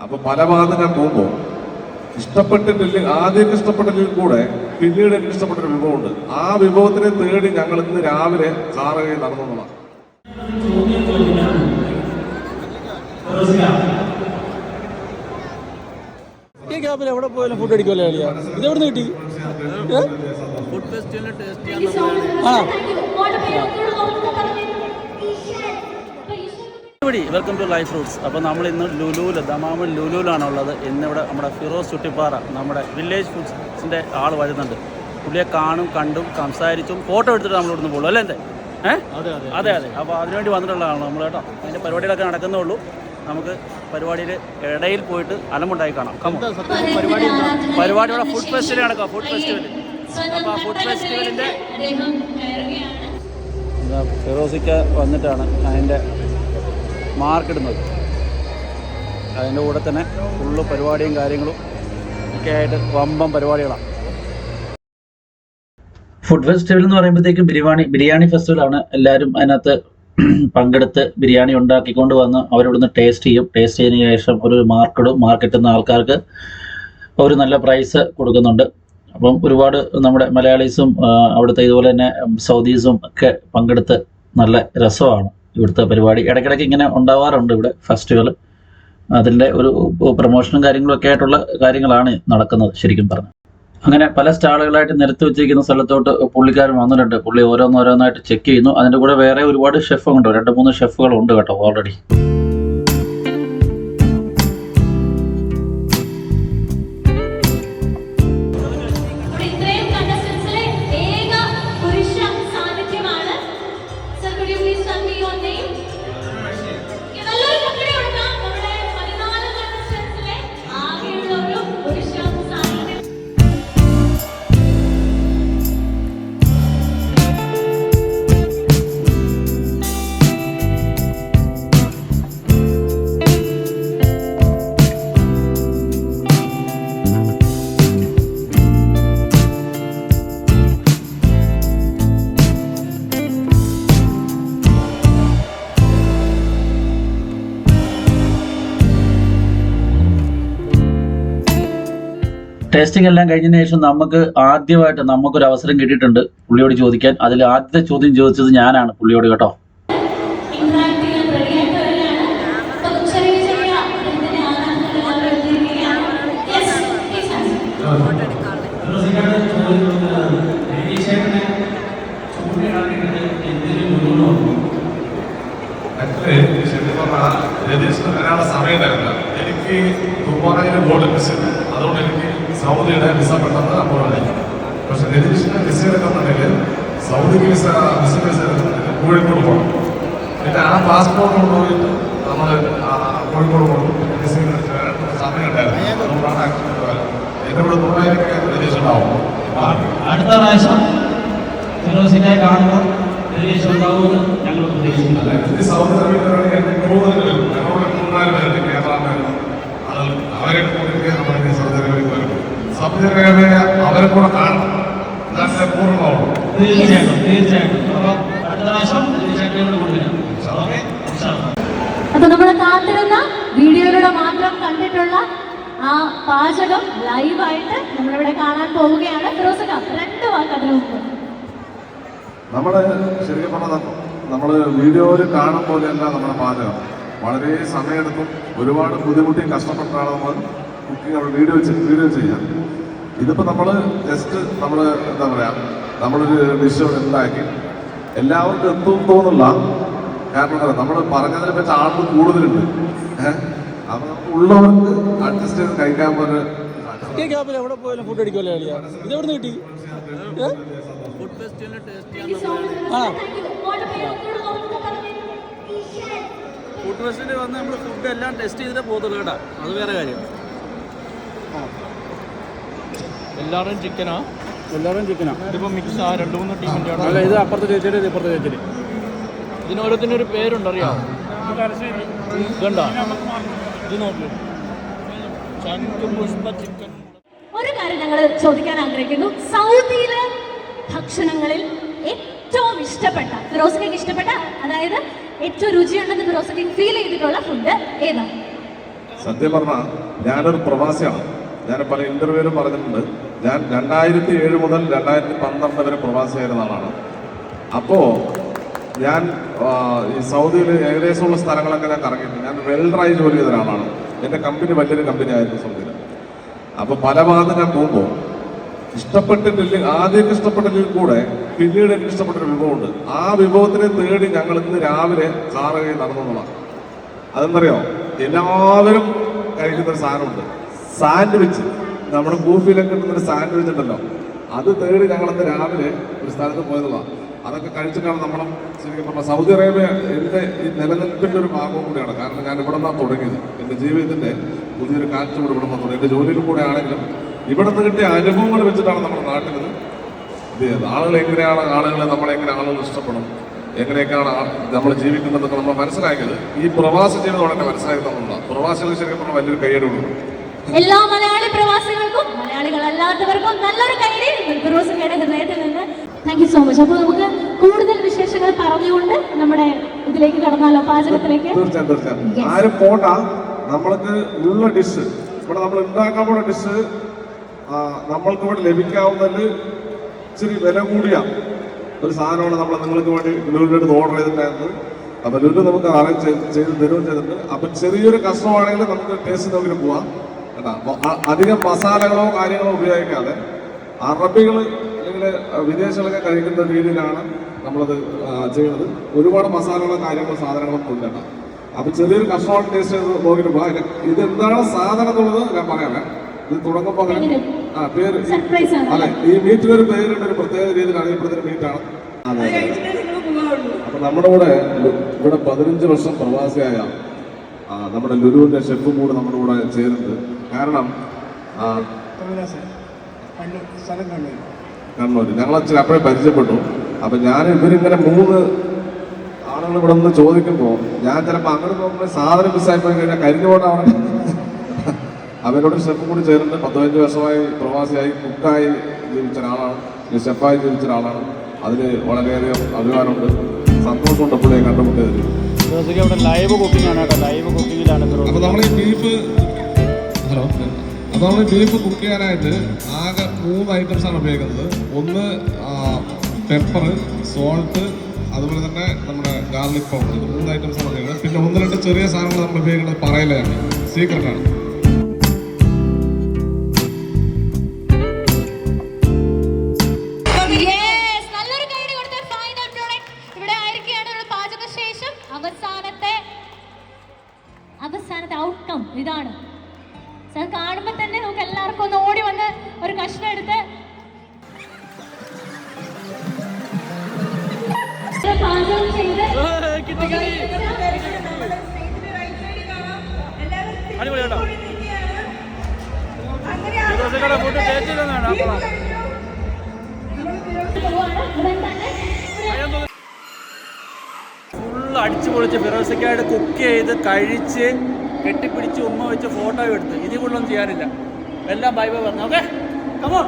അപ്പൊ പല ഭാഗത്ത് ഞാൻ പോകുമ്പോൾ ഇഷ്ടപ്പെട്ടിട്ടില്ല ആദ്യം ഇഷ്ടപ്പെട്ടില്ലെങ്കിൽ കൂടെ പിന്നീട് എനിക്ക് ഇഷ്ടപ്പെട്ട ഒരു വിഭവമുണ്ട്. ആ വിഭവത്തിനെ തേടി ഞങ്ങൾ ഇന്ന് രാവിലെ ഈ ഗ്യാപ്പിൽ എവിടെ പോയാലും ഫുഡ് അടിക്കുമല്ലോ കളിയാ ഇത് എവിടെ നിന്ന് കിട്ടി ഏ? ഫുഡ് ഫെസ്റ്റിവലിന് ടേസ്റ്റ് ആണ്? വെൽക്കം ടു ലൈഫ് ഫ്രൂട്ട്സ് അപ്പോൾ നമ്മൾ ഇന്ന് ലുലുവിൽ ദമാമൻ ലുലൂലാണുള്ളത്. ഉള്ളത് ഇന്നിവിടെ നമ്മുടെ ഫിറോസ് ചുട്ടിപ്പാറ നമ്മുടെ വില്ലേജ് ഫുഡ്സിന്റെ ആൾ വരുന്നുണ്ട്. പുള്ളിയെ കാണും കണ്ടും സംസാരിച്ചും ഫോട്ടോ എടുത്തിട്ട് നമ്മൾ ഇവിടുന്ന് പോകുള്ളൂ അല്ലേ എന്റെ ഏഹ് അതെ അതെ അതെ. അതെ അപ്പോൾ അതിനുവേണ്ടി വന്നിട്ടുള്ളതാണ് നമ്മൾ കേട്ടോ. അതിന്റെ പരിപാടികളൊക്കെ നടക്കുന്നേ ഉള്ളൂ. നമുക്ക് പരിപാടിയിൽ ഇടയിൽ പോയിട്ട് അലമുണ്ടായി കാണാം. സത്യം? പരിപാടി ഇവിടെ പരിപാടിയുടെ ഫുഡ് ഫെസ്റ്റിവൽ നടക്കാം ഫുഡ് ഫെസ്റ്റിവൽ അപ്പോൾ ആ ഫുഡ് ഫെസ്റ്റിവലിന്റെ ഫിറോസിക്ക വന്നിട്ടാണ് അതിന്റെ മാർക്കിടുന്നത്. അതിന്റെ കൂടെ തന്നെ ഫുള്ള് പരിപാടിയും കാര്യങ്ങളും ഒക്കെ ആയിട്ട് വമ്പം പരിപാടികളാണ്. ഫുഡ് ഫെസ്റ്റിവൽ എന്ന് പറയുമ്പോഴത്തേക്കും ബിരിയാണി ബിരിയാണി ഫെസ്റ്റിവലാണ് എല്ലാവരും അതിനകത്ത് പങ്കെടുത്ത് ബിരിയാണി ഉണ്ടാക്കിക്കൊണ്ട് വന്ന് അവരിവിടുന്ന് ടേസ്റ്റ് ചെയ്യും. ടേസ്റ്റ് ചെയ്തതിന് ശേഷം ഒരു മാർക്കിടും മാർക്കിട്ടുന്ന ആൾക്കാർക്ക് ഒരു നല്ല പ്രൈസ് കൊടുക്കുന്നുണ്ട്. അപ്പം ഒരുപാട് നമ്മുടെ മലയാളീസും അവിടുത്തെ ഇതുപോലെ തന്നെ സൗദീസും ഒക്കെ പങ്കെടുത്ത് നല്ല രസമാണ്. ഇവിടുത്തെ പരിപാടി ഇടയ്ക്കിടയ്ക്ക് ഇങ്ങനെ ഉണ്ടാവാറുണ്ട് ഇവിടെ ഫെസ്റ്റിവൽ അതിന്റെ ഒരു പ്രൊമോഷനും കാര്യങ്ങളൊക്കെ ആയിട്ടുള്ള കാര്യങ്ങളാണ് നടക്കുന്നത് ശരിക്കും പറഞ്ഞു അങ്ങനെ പല സ്റ്റാളുകളായിട്ട് നിരത്തി വെച്ചിരിക്കുന്ന സ്ഥലത്തോട്ട് പുള്ളിക്കാരൻ വന്നിട്ടുണ്ട്. പുള്ളി ഓരോന്നോരോന്നായിട്ട് ചെക്ക് ചെയ്യുന്നു. അതിന്റെ കൂടെ വേറെ ഒരുപാട് ഷെഫുണ്ട് രണ്ട് മൂന്ന് ഷെഫുകളുണ്ട് കേട്ടോ ഓൾറെഡി ടേസ്റ്റിംഗ് എല്ലാം കഴിഞ്ഞതിന് ശേഷം നമുക്ക് ആദ്യമായിട്ട് നമുക്കൊരു അവസരം കിട്ടിയിട്ടുണ്ട് പുള്ളിയോട് ചോദിക്കാൻ. അതിൽ ആദ്യത്തെ ചോദ്യം ചോദിച്ചത് ഞാനാണ് പുള്ളിയോട് കേട്ടോ. സമയം സമയമായിരുന്നില്ല എനിക്ക് ദുബായിലെ ബോർഡ് മിസ് അതുകൊണ്ട് എനിക്ക് സൗദിയുടെ വിസ പെട്ടെന്ന് അപ്പോഴാണ് പക്ഷെ രതീഷിന് വിസ എടുക്കുന്നുണ്ടെങ്കിൽ സൗദിക്ക് വിസ വിസ വിസ കോഴിക്കോട് പോകണം. പിന്നെ ആ പാസ്പോർട്ട് കൊണ്ടുപോയിട്ട് നമ്മൾ കോഴിക്കോട് പോകണം. സമയം ഉണ്ടായിരുന്നു അതുകൊണ്ടാണ് എന്റെ ഇവിടെ ദുബായിലൊക്കെ രതീഷ് ഉണ്ടാവും അടുത്ത പ്രാവശ്യം ഫിറോസിനെ കാണുമ്പോൾ പ്രതീക്ഷ ഉണ്ടാവുമെന്ന് ഞങ്ങൾ പ്രതീക്ഷിക്കുന്നു. സൗദി ഞങ്ങളുടെ മൂന്നാൽ പേരുണ്ട് കേരളത്തിൽ അത് അവരെ കൂടി വരും സൗദി അവരെ കൂടെ കാണണം. നല്ല പൂർണമാവും തീർച്ചയായിട്ടും തീർച്ചയായിട്ടും. അപ്പോൾ അടുത്ത പ്രാവശ്യം തീർച്ചയായിട്ടും ഇവിടെ കൊണ്ടുവരാം. ഓക്കെ അപ്പൊ നമ്മൾ കാത്തിരുന്ന വീഡിയോയിലൂടെ മാത്രം കണ്ടിട്ടുള്ള ആ പാചകം ലൈവായിട്ട് നമ്മളിവിടെ കാണാൻ പോവുകയാണ്. ഫിറോസക രണ്ട് വാക്ക് നമ്മൾ മുമ്പ്. നമ്മൾ ശരിക്കും പറഞ്ഞാൽ നമ്മൾ വീഡിയോയിൽ കാണും പോലെയല്ല നമ്മുടെ പാചകം. വളരെ സമയമെടുത്തും ഒരുപാട് ബുദ്ധിമുട്ടി കഷ്ടപ്പെട്ടാണ് നമ്മൾ കുക്കിംഗ് അവിടെ വീഡിയോ വീഡിയോ ചെയ്യാം ഇതിപ്പോൾ നമ്മൾ ജസ്റ്റ് നമ്മൾ എന്താ പറയുക നമ്മളൊരു വിഷയം ഉണ്ടാക്കി. എല്ലാവർക്കും എത്തും തോന്നില്ല കാരണം എന്താ നമ്മൾ പറഞ്ഞതിനെ പറ്റി ആളുകൾ കൂടുതലുണ്ട്. ഏഹ്? അപ്പോൾ നമുക്ക് ഉള്ളവർക്ക് അഡ്ജസ്റ്റ് ചെയ്ത് കഴിക്കാൻ പോലെ ഈ ഗ്യാപ്പിൽ എവിടെ പോയാലും ഫുഡ് അടിക്കുമല്ലോ കളിയാ? ഇത് എവിടെ നിന്ന് കിട്ടി ആ. ഫുഡ് ഫെസ്റ്റിവലിൽ വന്ന് നമ്മൾ ഫുഡ് എല്ലാം ടെസ്റ്റ് ചെയ്തിട്ടേ പോകത്തുള്ളൂ കേട്ടോ. അത് വേറെ കാര്യം. എല്ലാവരും ചിക്കനാ എല്ലാവരും ചിക്കനാ ഇതിപ്പോ മിക്സ് ആ രണ്ട് മൂന്ന് ടീമിന്റെ അല്ല ഇത് അപ്പുറത്തെ ചേച്ചിയുടെ ഇത് ഇപ്പുറത്തെ ചേച്ചിയുടെ. ഇതിന് ഓരോത്തിന് ഒരു പേരുണ്ട് അറിയാമോ ഇതുണ്ട? ഇത് നോക്ക്. ചിക്കൻ ഒരു കാര്യം ഞങ്ങൾ ചോദിക്കാൻ ആഗ്രഹിക്കുന്നു. സൗദിയിലെ ഭക്ഷണങ്ങളിൽ ഏറ്റവും ഇഷ്ടപ്പെട്ട ഫിറോസിലേക്ക് ഇഷ്ടപ്പെട്ട അതായത് ഏറ്റവും രുചിയുണ്ടെന്ന് ഫിറോസിലേക്ക് ഫീൽ ചെയ്തിട്ടുള്ള ഫുഡ് ഏതാണ്? സത്യം പറഞ്ഞാൽ ഞാനൊരു പ്രവാസിയാണ്. ഞാൻ പല ഇന്റർവ്യൂവിലും പറഞ്ഞിട്ടുണ്ട്. ഞാൻ രണ്ടായിരത്തി ഏഴ് മുതൽ രണ്ടായിരത്തി പന്ത്രണ്ട് വരെ പ്രവാസിയായിരുന്ന ആളാണ് അപ്പോൾ ഞാൻ ഈ സൗദിയിൽ ഏകദേശമുള്ള സ്ഥലങ്ങളൊക്കെ ഞാൻ കറങ്ങിയിട്ടുണ്ട്. ഞാൻ വെൽഡറായി ജോലി ചെയ്ത ഒരാളാണ്. എന്റെ കമ്പനി വലിയൊരു കമ്പനി ആയിരുന്നു സൗദിയിൽ അപ്പോൾ പല ഭാഗത്ത് ഞാൻ പോകുമ്പോൾ ഇഷ്ടപ്പെട്ടിട്ടില്ല ആദ്യമൊക്കെ ഇഷ്ടപ്പെട്ടില്ലെങ്കിൽ കൂടെ പിന്നീട് എനിക്ക് ഇഷ്ടപ്പെട്ടൊരു വിഭവമുണ്ട്. ആ വിഭവത്തിനെ തേടി ഞങ്ങൾ ഇന്ന് രാവിലെ കാറ് കൈ നടന്നതാണ് അതെന്തറിയോ? എല്ലാവരും കഴിക്കുന്ന ഒരു സാധനമുണ്ട്. സാൻഡ്വിച്ച്. നമ്മുടെ കൂഫിയിലൊക്കെ കിട്ടുന്നൊരു സാൻഡ്വിച്ച് ഉണ്ടല്ലോ അത് തേടി ഞങ്ങളന്ന് രാവിലെ ഒരു സ്ഥലത്ത് പോയതാണ് അതൊക്കെ കഴിച്ചിട്ടാണ് നമ്മുടെ ശരിക്കും പറഞ്ഞാൽ സൗദി അറേബ്യ എന്റെ ഈ നിലനിൽപ്പിന്റെ ഒരു ഭാഗവും കൂടിയാണ്. കാരണം ഞാൻ ഇവിടെ നിന്നാണ് തുടങ്ങിയത്. എന്റെ ജീവിതത്തിന്റെ പുതിയൊരു കാറ്റ് കൂടെ ഇവിടെ നിന്ന് തുടങ്ങി എന്റെ ജോലിയിലും കൂടെ ആണെങ്കിലും ഇവിടെ നിന്ന് കിട്ടിയ അനുഭവങ്ങൾ വെച്ചിട്ടാണ് നമ്മുടെ നാട്ടിൽ ഇത് ഇത് ആളുകൾ എങ്ങനെയാണ് ആളുകളെ നമ്മളെങ്ങനെ ആളുകൾ ഇഷ്ടപ്പെടും? എങ്ങനെയൊക്കെയാണ് നമ്മൾ ജീവിക്കുന്നതെന്നൊക്കെ നമ്മൾ മനസ്സിലാക്കിയത്. ഈ പ്രവാസ ജീവിതം തന്നെ മനസ്സിലാക്കി തന്നെ പ്രവാസികൾ ശരിക്കും പറഞ്ഞാൽ വലിയൊരു കൈയ്യടി കൊടുക്കും എല്ലാ മലയാളി പ്രവാസികൾക്കും മലയാളികളല്ലാത്തവർക്കും നല്ലൊരു കൈയിൽ ഫിറോസിക്കയുടെ ഹൃദയത്തിൽ നിന്ന്. താങ്ക് യു സോ മച്ച് അപ്പോൾ നമുക്ക് കൂടുതൽ വിശേഷങ്ങൾ പറഞ്ഞുകൊണ്ട് നമ്മുടെ ഇതിലേക്ക് കടന്നാലോ പാചകത്തിലേക്ക്? തീർച്ചയായും തീർച്ചയായും. ആരും പോണ്ട. നമ്മൾക്ക് ഉള്ള ഡിഷ് ഇവിടെ നമ്മൾ ഉണ്ടാക്കാൻ പോണ ഡിഷ് നമ്മൾക്ക് ഇവിടെ ലഭിക്കാവുന്നതിൽ ഇച്ചിരി വില കൂടിയ ഒരു സാധനമാണ് നമ്മൾ നിങ്ങൾക്ക് വേണ്ടി ലുലുവിന്റെ ഓർഡർ ചെയ്തിട്ടുണ്ടായിരുന്നത്. അപ്പൊ ലുലു നമുക്ക് അറേഞ്ച് ചെയ്ത് തരുകയും ചെയ്തിട്ടുണ്ട്. അപ്പൊ ചെറിയൊരു കഷ്ണമാണെങ്കിൽ നമുക്ക് ടേസ്റ്റ് നോക്കി പോവാം. അധികം മസാലകളോ കാര്യങ്ങളോ ഉപയോഗിക്കാതെ അറബികൾ അല്ലെങ്കിൽ വിദേശികളൊക്കെ കഴിക്കുന്ന രീതിയിലാണ് നമ്മളത് ചെയ്യുന്നത്. ഒരുപാട് മസാലകളോ കാര്യങ്ങളോ സാധനങ്ങളോ കൊണ്ടുവരണം അപ്പൊ ചെറിയൊരു കഷ്ണം ടേസ്റ്റ് ചെയ്ത് നോക്കിയിട്ട് ഇതെന്താണ് സാധനം എന്നുള്ളത് ഞാൻ പറയാമേ. ഇത് തുടങ്ങുമ്പോൾ ആ പേര് അല്ലെ സർപ്രൈസ് ആണ്. അതെ ഈ മീറ്റിന് ഒരു പേരുണ്ട് ഒരു പ്രത്യേക ഈ അറിയപ്പെടുന്ന മീറ്റാണ്. അതെ അതെ അപ്പൊ നമ്മുടെ കൂടെ ഇവിടെ പതിനഞ്ച് വർഷം പ്രവാസിയായ നമ്മുടെ ലുലുവിന്റെ ഷെഫും കൂടെ നമ്മുടെ കൂടെ ചേരുന്നത്. കാരണം കണ്ണൂർ ഞങ്ങൾ അപ്പോഴേ പരിചയപ്പെട്ടു. അപ്പൊ ഞാൻ ഇവരിങ്ങനെ മൂന്ന് ആളുകൾ ഇവിടെ നിന്ന് ചോദിക്കുമ്പോൾ ഞാൻ ചിലപ്പോൾ അങ്ങനെ നോക്കുമ്പോൾ സാധനം മിസ്സായി പോയി കഴിഞ്ഞാൽ കരിഞ്ഞു പോകണം അവിടെ അവരോട് ഷെഫ് കൂടി ചേർന്ന് പത്ത് പതിനഞ്ച് വർഷമായി പ്രവാസിയായി കുക്കായി ജീവിച്ച ഒരാളാണ്. ഷെഫായി ജീവിച്ച ഒരാളാണ്. അതിന് വളരെയധികം അഭിമാനമുണ്ട്. സന്തോഷമുണ്ട് പുള്ളിയെ കണ്ടുമുട്ടിയതിൽ ഫിറോസിക്ക് അവിടെ ലൈവ് കുക്കിംഗ് ആണ് കേട്ടോ. ലൈവ് കുക്കിങ്ങിലാണ് ഫിറോസ് അപ്പൊ നമ്മൾ ഈ ബീഫ് ഹലോ. അപ്പോൾ നമ്മൾ ബീഫ് കുക്ക് ചെയ്യാനായിട്ട് ആകെ മൂന്ന് ഐറ്റംസ് ആണ് ഉപയോഗിക്കുന്നത്. ഒന്ന് പെപ്പർ സോൾട്ട് അതുപോലെ തന്നെ നമ്മുടെ ഗാർലിക് പൗഡർ മൂന്ന് ഐറ്റംസ് ആണ് ഉപയോഗിക്കുന്നത്. പിന്നെ ഒന്ന് രണ്ട് ചെറിയ സാധനങ്ങൾ നമ്മൾ ഉപയോഗിക്കുന്നത് പറയലാണ് സീക്രട്ട് അവസാനത്തെ അവസാനത്തെ ഔട്ട്കം ഇതാണ് സാർ കാണുമ്പോൾ തന്നെ നമുക്ക് എല്ലാവർക്കും ഒന്ന് ഓടി വന്ന് ഒരു കഷ്ണം എടുത്ത് പാചകം ചെയ്ത് കിട്ടി ഫുള്ള് അടിച്ചു പൊളിച്ച് ഫിറോസയ്ക്കായിട്ട് കുക്ക് ചെയ്ത് കഴിച്ച് കെട്ടിപ്പിടിച്ച് ഉമ്മ വെച്ച് ഫോട്ടോ എടുത്ത്. ഇതിൽ കൂടുതലൊന്നും ചെയ്യാനില്ല. എല്ലാം ബൈ ബൈ പറഞ്ഞു ഓക്കെ കമോൺ